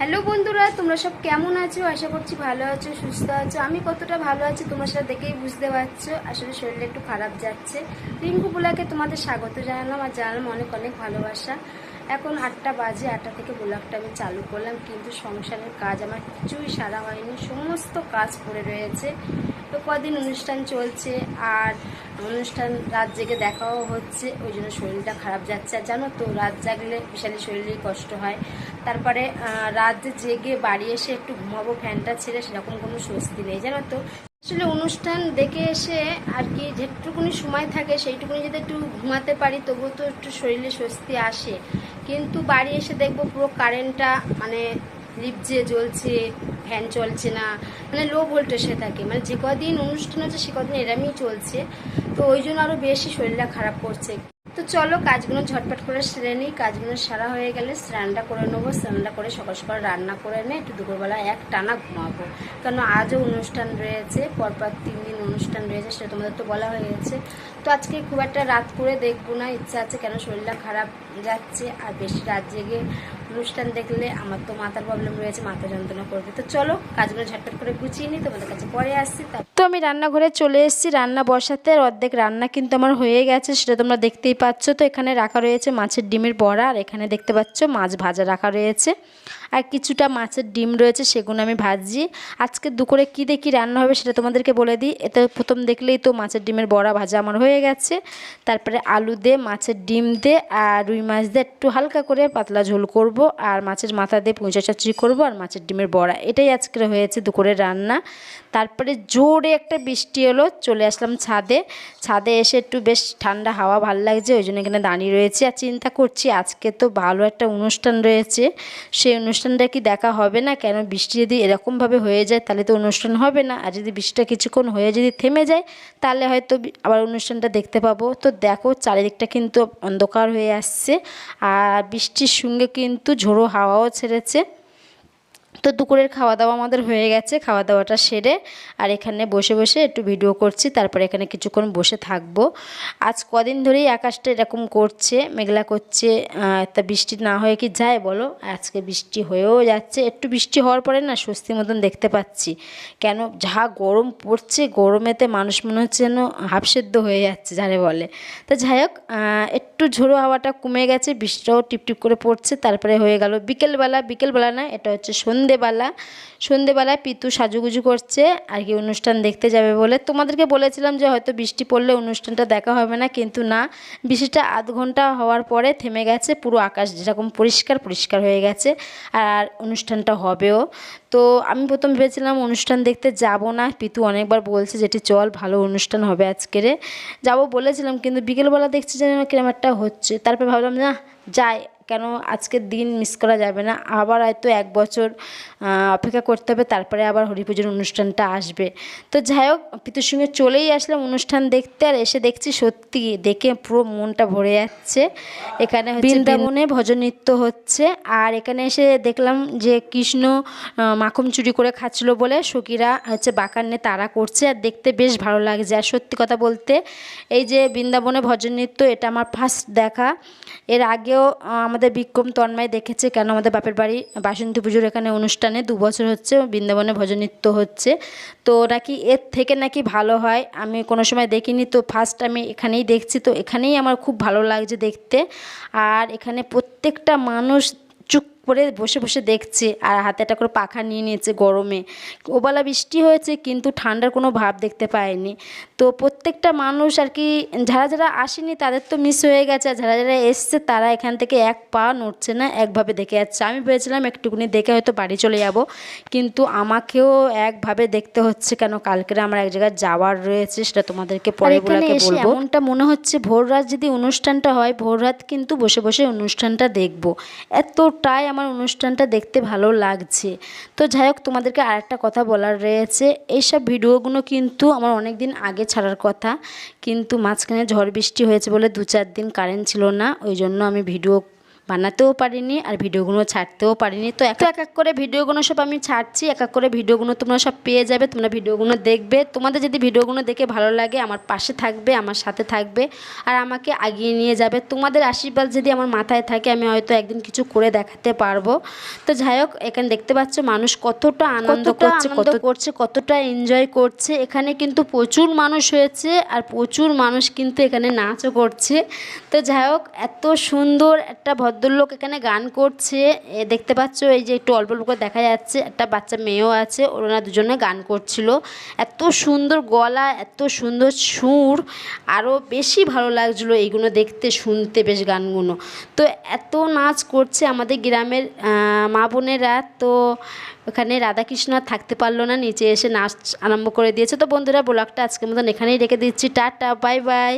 Hello বন্ধুরা, তোমরা সব কেমন আছো? আশা করছি ভালো আছো, সুস্থ আছো। আমি কতটা ভালো আছি তোমার সাথে দেখেই বুঝতে পারছ। আসলে শরীরে একটু খারাপ যাচ্ছে। রিঙ্কু বোলাকে তোমাদের স্বাগত জানালাম আর জানালাম অনেক অনেক ভালোবাসা। এখন আটটা বাজে, আটটা থেকে ব্লগটা আমি চালু করলাম, কিন্তু সংসারের কাজ আমার কিছুই সারা হয়নি। সমস্ত কাজ পড়ে রয়েছে। তো কদিন অনুষ্ঠান চলছে আর অনুষ্ঠান রাত জেগে দেখাও হচ্ছে, ওই জন্য শরীরটা খারাপ যাচ্ছে। আর জানো তো, রাত জাগলে বিশালী শরীরেই কষ্ট হয়। তারপরে রাত জেগে বাড়ি এসে একটু ঘুমাবো, ফ্যানটা ছেড়ে সেরকম কোনো স্বস্তি নেই। জানো তো? আসলে অনুষ্ঠান দেখে এসে আর কি যেটুকুনি সময় থাকে, সেইটুকুনি যদি একটু ঘুমাতে পারি, তবুও তো একটু শরীরে স্বস্তি আসে। কিন্তু বাড়ি এসে দেখব পুরো কারেন্টটা মানে লিপজে জ্বলছে ফ্যান চলছে না মানে লো ভোল্টেজে থাকে। মানে যে কদিন অনুষ্ঠান হচ্ছে, সে কদিন এরমই চলছে। তো ওই জন্য আরও বেশি শরীরটা খারাপ করছে। তো চলো কাজগুলো ঝটপট করে সেরে নিই। কাজগুলো সারা হয়ে গেলে স্নানটা করে নেব। স্নানটা করে সকাল সকাল রান্না করে নিয়ে একটু দুপুরবেলা এক টানা ঘুমাবো। কারণ আজও অনুষ্ঠান রয়েছে, পরপর তিন দিন অনুষ্ঠান রয়েছে, সেটা তোমাদের তো বলা হয়ে গেছে। তো আজকে খুব একটা রাত করে দেখব না। ইচ্ছা আছে কেন শরীরটা খারাপ যাচ্ছে আর বেশি রাত জেগে অনুষ্ঠান দেখলে আমার তো মাথার প্রবলেম রয়েছে, মাথা যন্ত্রণা করবে। তো চলো, কাজগুলো ঝটপট করে গুছিয়ে নিই, তোমাদের কাছে পরে আসছি তো আমি রান্নাঘরে চলে এসেছি, রান্না বসাতে, আর অর্ধেক রান্না কিন্তু আমার হয়ে গেছে, সেটা তোমরা দেখতেই পাচ্ছ। তো এখানে রাখা রয়েছে মাছের ডিমের বড়া, আর এখানে দেখতে পাচ্ছ মাছ ভাজা রাখা রয়েছে। আর কিছুটা মাছের ডিম রয়েছে, সেগুলো আমি ভাজি আজকে দুপুরে কী দেখি রান্না হবে সেটা তোমাদেরকে বলে দিই। এতে প্রথম দেখলেই তো মাছের ডিমের বড়া ভাজা আমার হয়ে গেছে। তারপরে আলু দে মাছের ডিম দে আর রুই মাছ দিয়ে একটু হালকা করে পাতলা ঝোল করব আর মাছের মাথা দিয়ে পুঁচা চাচড়ি করব আর মাছের ডিমের বড়া। এটাই আজকে হয়েছে দুপুরের রান্না। তারপরে জোরে একটা বৃষ্টি এলো, চলে আসলাম ছাদে। ছাদে এসে একটু বেশ ঠান্ডা হাওয়া ভালো লাগছে, ওই জন্য এখানে দাঁড়িয়ে রয়েছে। আর চিন্তা করছি, আজকে তো ভালো একটা অনুষ্ঠান রয়েছে। সেই অনুষ্ঠানটা কি দেখা হবে না? কেন বৃষ্টি যদি এরকমভাবে হয়ে যায়, তাহলে তো অনুষ্ঠান হবে না। আর যদি বৃষ্টিটা কিছুক্ষণ হয়ে যদি থেমে যায়, তাহলে হয়তো আবার অনুষ্ঠানটা দেখতে পাবো। তো দেখো, চারিদিকটা কিন্তু অন্ধকার হয়ে আসছে। আর বৃষ্টির সঙ্গে কিন্তু ঝোড়ো হাওয়াও ছেড়েছে। তো দুপুরের খাওয়া দাওয়া আমাদের হয়ে গেছে খাওয়া দাওয়াটা সেরে আর এখানে বসে বসে একটু ভিডিও করছি, তারপরে এখানে কিছুক্ষণ বসে থাকব। আজ কদিন ধরেই আকাশটা এরকম করছে, মেঘলা করছে তা বৃষ্টি না হয়ে কি যায় বলো? আজকে বৃষ্টি হয়েও যাচ্ছে, একটু বৃষ্টি হওয়ার পরে না স্বস্তি মতন দেখতে পাচ্ছি। কেন? যা গরম পড়ছে, গরমেতে মানুষ মনে হচ্ছে যেন হাফ সেদ্ধ হয়ে যাচ্ছে, যারে বলে। তো যাই হোক একটু ঝোড়ো হাওয়াটা কমে গেছে, বৃষ্টিটাও টিপটিপ করে পড়ছে, তারপরে হয়ে গেল বিকেলবেলা বিকেলবেলা না, এটা হচ্ছে সন্ধেবেলা, সন্ধেবেলায় পিতু সাজুগুজু করছে, আর কি অনুষ্ঠান দেখতে যাবে বলে। তোমাদেরকে বলেছিলাম যে হয়তো বৃষ্টি পড়লে অনুষ্ঠানটা দেখা হবে না, কিন্তু না। বৃষ্টিটা আধ ঘণ্টা হওয়ার পরে থেমে গেছে, পুরো আকাশ যেরকম পরিষ্কার পরিষ্কার হয়ে গেছে, আর অনুষ্ঠানটা হবেও। তো আমি প্রথম ভেবেছিলাম অনুষ্ঠান দেখতে যাব না। পিতু অনেকবার বলছে যেটি চল, ভালো অনুষ্ঠান হবে আজকেরে যাব বলেছিলাম, কিন্তু বিকেলবেলা দেখছি যেন কিরম একটা হচ্ছে। তারপর ভাবলাম, না, যাই। কেন আজকের দিন মিস করা যাবে না? আবার হয়তো এক বছর অপেক্ষা করতে হবে তারপরে আবার হরি পুজোর অনুষ্ঠানটা আসবে। তো যাই হোক পিতুর সঙ্গে চলেই আসলাম অনুষ্ঠান দেখতে আর এসে দেখছি সত্যি দেখে পুরো মনটা ভরে যাচ্ছে। এখানে বৃন্দাবনে ভজন নৃত্য হচ্ছে আর এখানে এসে দেখলাম যে কৃষ্ণ মাখন চুরি করে খাচ্ছিল বলে সখীরা হচ্ছে বাঁকান্নে তারা করছে আর দেখতে বেশ ভালো লাগছে। আর সত্যি কথা বলতে এই যে বৃন্দাবনে ভজন নৃত্য এটা আমার ফার্স্ট দেখা। এর আগেও আহ, আমাদের বিক্রম তন্ময় দেখেছে কেন আমাদের বাপের বাড়ি বাসন্তী পুজোর এখানে অনুষ্ঠানে? দু বছর হচ্ছে বৃন্দাবনে ভজন নৃত্য হচ্ছে। তো নাকি এর থেকে নাকি ভালো হয়? আমি কোনো সময় দেখিনি। তো ফার্স্ট আমি এখানেই দেখছি। তো এখানেই আমার খুব ভালো লাগছে দেখতে। আর এখানে প্রত্যেকটা মানুষ করে বসে বসে দেখছে আর হাতে একটা করে পাখা নিয়ে নিয়েছে গরমে। ওবেলা বৃষ্টি হয়েছে কিন্তু ঠান্ডার কোনো ভাব দেখতে পায়নি। তো প্রত্যেকটা মানুষ আর কি যারা যারা আসেনি তাদের তো মিস হয়ে গেছে আর যারা যারা এসছে তারা এখান থেকে এক পা নড়ছে না একভাবে দেখে যাচ্ছে। আমি ভেবেছিলাম একটুকুনি দেখে হয়তো বাড়ি চলে যাব কিন্তু আমাকেও একভাবে দেখতে হচ্ছে কেন? কালকের আমার এক জায়গায় যাওয়ার রয়েছে সেটা তোমাদেরকে পরে বলাকে বলব। এমনটা মনে হচ্ছে ভোর রাত যদি অনুষ্ঠানটা হয় ভোর রাত কিন্তু বসে বসে অনুষ্ঠানটা দেখব। এতটাই আমার অনুষ্ঠানটা দেখতে ভালো লাগছে। তো যাই হোক তোমাদেরকে আর একটা কথা বলার রয়েছে। এইসব ভিডিওগুলো কিন্তু আমার অনেক দিন আগে ছাড়ার কথা, কিন্তু মাঝখানে ঝড় বৃষ্টি হয়েছে বলে দু চার দিন কারেন্ট ছিল না, ওই জন্য আমি ভিডিও বানাতেও পারিনি আর ভিডিওগুলো ছাড়তেও পারিনি। তো এক এক করে ভিডিওগুলো সব আমি ছাড়ছি এক এক করে ভিডিওগুলো তোমরা সব পেয়ে যাবে তোমরা ভিডিওগুলো দেখবে। তোমাদের যদি ভিডিওগুলো দেখে ভালো লাগে আমার পাশে থাকবে আমার সাথে থাকবে আর আমাকে আগিয়ে নিয়ে যাবে। তোমাদের আশীর্বাদ যদি আমার মাথায় থাকে আমি হয়তো একদিন কিছু করে দেখাতে পারব। তো যাই হোক এখানে দেখতে পাচ্ছ মানুষ কতটা আনন্দ করছে কত করছে কতটা এনজয় করছে। এখানে কিন্তু প্রচুর মানুষ হয়েছে আর প্রচুর মানুষ কিন্তু এখানে নাচও করছে। তো যাই হোক এত সুন্দর একটা ভদ্রলোক এখানে গান করছে। দেখতে পাচ্ছ এই যে একটু অল্প অল্প করে দেখা যাচ্ছে। একটা বাচ্চা মেয়েও আছে ওরা দুজনে গান করছিল। এত সুন্দর গলা, এত সুন্দর সুর আরও বেশি ভালো লাগছিল এইগুলো দেখতে, শুনতে বেশ গানগুলো। তো এত নাচ করছে আমাদের গ্রামের মা বোনেরা। তো ওখানে রাধাকৃষ্ণ থাকতে পারল না, নিচে এসে নাচ আরম্ভ করে দিয়েছে। তো বন্ধুরা, ব্লগটা আজকের মতন এখানেই রেখে দিচ্ছি। Tata, bye bye.